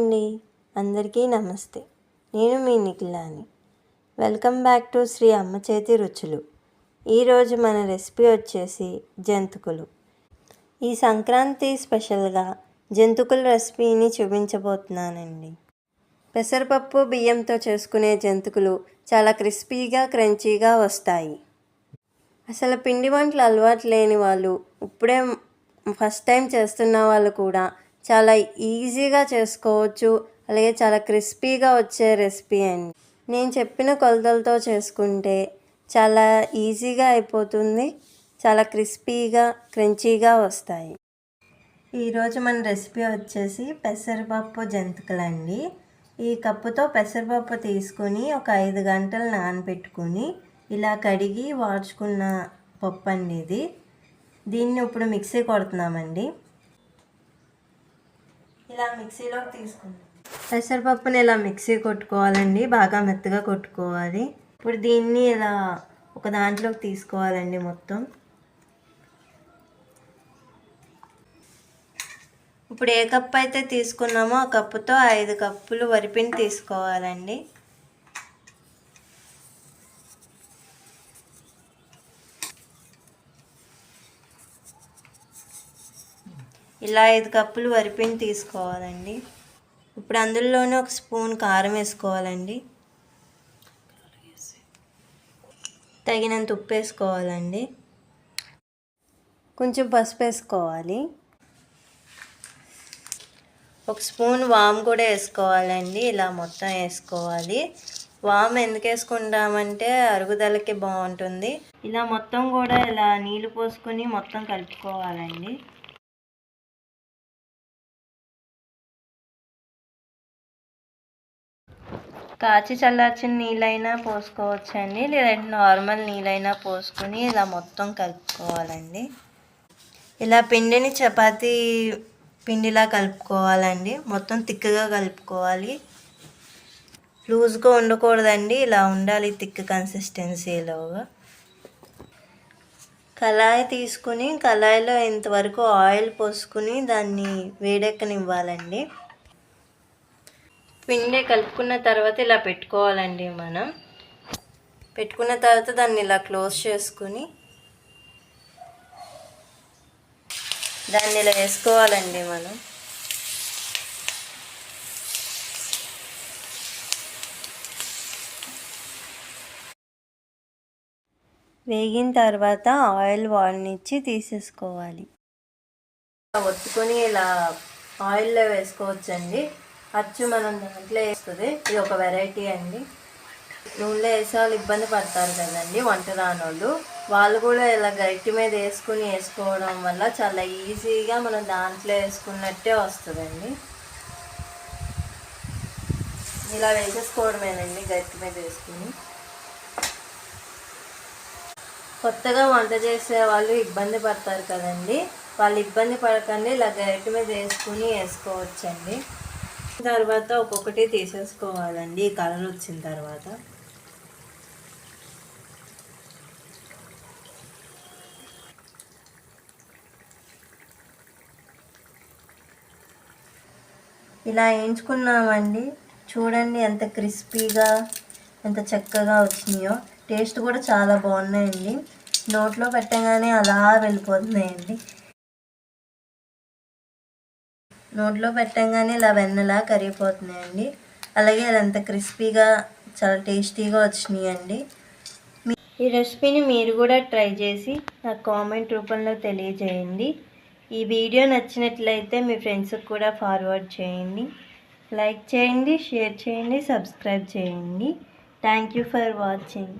అండి. అందరికీ నమస్తే. నేను మీ నిఖిలాని. Welcome back to Sri Amma Chethi Ruchulu. ఈరోజు మన రెసిపీ వచ్చేసి జంతికలు. ఈ సంక్రాంతి స్పెషల్గా జంతికల రెసిపీని చూపించబోతున్నానండి. పెసరపప్పు బియ్యంతో చేసుకునే జంతికలు చాలా క్రిస్పీగా క్రంచీగా వస్తాయి. అసలు పిండి వంటలు అలవాటు లేని వాళ్ళు ఇప్పుడే ఫస్ట్ టైం చేస్తున్న వాళ్ళు కూడా చాలా ఈజీగా చేసుకోవచ్చు. అలాగే చాలా క్రిస్పీగా వచ్చే రెసిపీ అండి. నేను చెప్పిన కొలతలతో చేసుకుంటే చాలా ఈజీగా అయిపోతుంది. చాలా క్రిస్పీగా క్రంచీగా వస్తాయి. ఈరోజు మన రెసిపీ వచ్చేసి పెసరపప్పు జంతికలండి. ఈ కప్పుతో పెసరపప్పు తీసుకొని ఒక ఐదు గంటలు నానబెట్టుకొని ఇలా కడిగి వాడ్చుకున్న పప్పు అండి ఇది. దీన్ని ఇప్పుడు మిక్సీ కొడుతున్నామండి. ఇలా మిక్సీలోకి తీసుకుందాం పెసరపప్పుని ఇలా మిక్సీ కొట్టుకోవాలండి బాగా మెత్తగా కొట్టుకోవాలి. ఇప్పుడు దీన్ని ఇలా ఒక దాంట్లోకి తీసుకోవాలండి మొత్తం. ఇప్పుడు ఏ కప్పు అయితే తీసుకున్నామో ఆ కప్పుతో ఐదు కప్పులు వరిపిండి తీసుకోవాలండి. ఇలా ఐదు కప్పులు వరిపిండి తీసుకోవాలండి. ఇప్పుడు అందులోనే ఒక స్పూన్ కారం వేసుకోవాలండి. తగినంత ఉప్పు వేసుకోవాలండి. కొంచెం పసుపు వేసుకోవాలి. ఒక స్పూన్ వామ్ కూడా వేసుకోవాలండి. ఇలా మొత్తం వేసుకోవాలి. వామ్ ఎందుకు వేసుకుంటామంటే అరుగుదలకి బాగుంటుంది. ఇలా మొత్తం కూడా ఇలా నీళ్ళు పోసుకొని మొత్తం కలుపుకోవాలండి. కాచి చల్లార్చిన నీళ్ళైనా పోసుకోవచ్చండి లేదంటే నార్మల్ నీళ్ళైనా పోసుకొని ఇలా మొత్తం కలుపుకోవాలండి. ఇలా పిండిని చపాతీ పిండిలా కలుపుకోవాలండి. మొత్తం తిక్కగా కలుపుకోవాలి. లూజ్గా ఉండకూడదండి ఇలా ఉండాలి తిక్ కన్సిస్టెన్సీలోగా. కళాయి తీసుకుని కళాయిలో ఇంతవరకు ఆయిల్ పోసుకుని దాన్ని వేడెక్కనివ్వాలండి. పిండి కలుపుకున్న తర్వాత ఇలా పెట్టుకోవాలండి మనం. పెట్టుకున్న తర్వాత దాన్ని ఇలా క్లోజ్ చేసుకుని దాన్ని ఇలా వేసుకోవాలండి మనం. వేగిన తర్వాత ఆయిల్ వాడినిచ్చి తీసేసుకోవాలి. ఒత్తుకొని ఇలా ఆయిల్లో వేసుకోవచ్చండి. అచ్చు మనం దాంట్లో వేస్తుంది. ఇది ఒక వెరైటీ అండి. నూనెలో వేసే వాళ్ళు ఇబ్బంది పడతారు కదండి వంట రానోళ్ళు. వాళ్ళు కూడా ఇలా గట్టి మీద వేసుకుని వేసుకోవడం వల్ల చాలా ఈజీగా మనం దాంట్లో వేసుకున్నట్టే వస్తుందండి. ఇలా వేసేసుకోవడమేనండి గట్టి మీద వేసుకుని. కొత్తగా వంట చేసే వాళ్ళు ఇబ్బంది పడతారు కదండి. వాళ్ళు ఇబ్బంది పడకండి ఇలా గట్టి మీద వేసుకుని వేసుకోవచ్చండి. తర్వాత ఒక్కొక్కటి తీసేసుకోవాలండి. కలర్ వచ్చిన తర్వాత. ఇలా వేయించుకున్నామండి. చూడండి ఎంత క్రిస్పీగా ఎంత చక్కగా వచ్చినాయో. టేస్ట్ కూడా చాలా బాగున్నాయండి. నోట్లో పెట్టగానే అలా వెళ్ళిపోతున్నాయండి. నోట్లో పెట్టంగానే ఇలా వెన్నలా కరిగిపోతున్నాయండి. అలాగే అదంత క్రిస్పీగా చాలా టేస్టీగా వచ్చినాయండి. ఈ రెసిపీని మీరు కూడా ట్రై చేసి నాకు కామెంట్ రూపంలో తెలియజేయండి. ఈ వీడియో నచ్చినట్లయితే మీ ఫ్రెండ్స్కి కూడా ఫార్వర్డ్ చేయండి. లైక్ చేయండి షేర్ చేయండి సబ్స్క్రైబ్ చేయండి. Thank you for watching.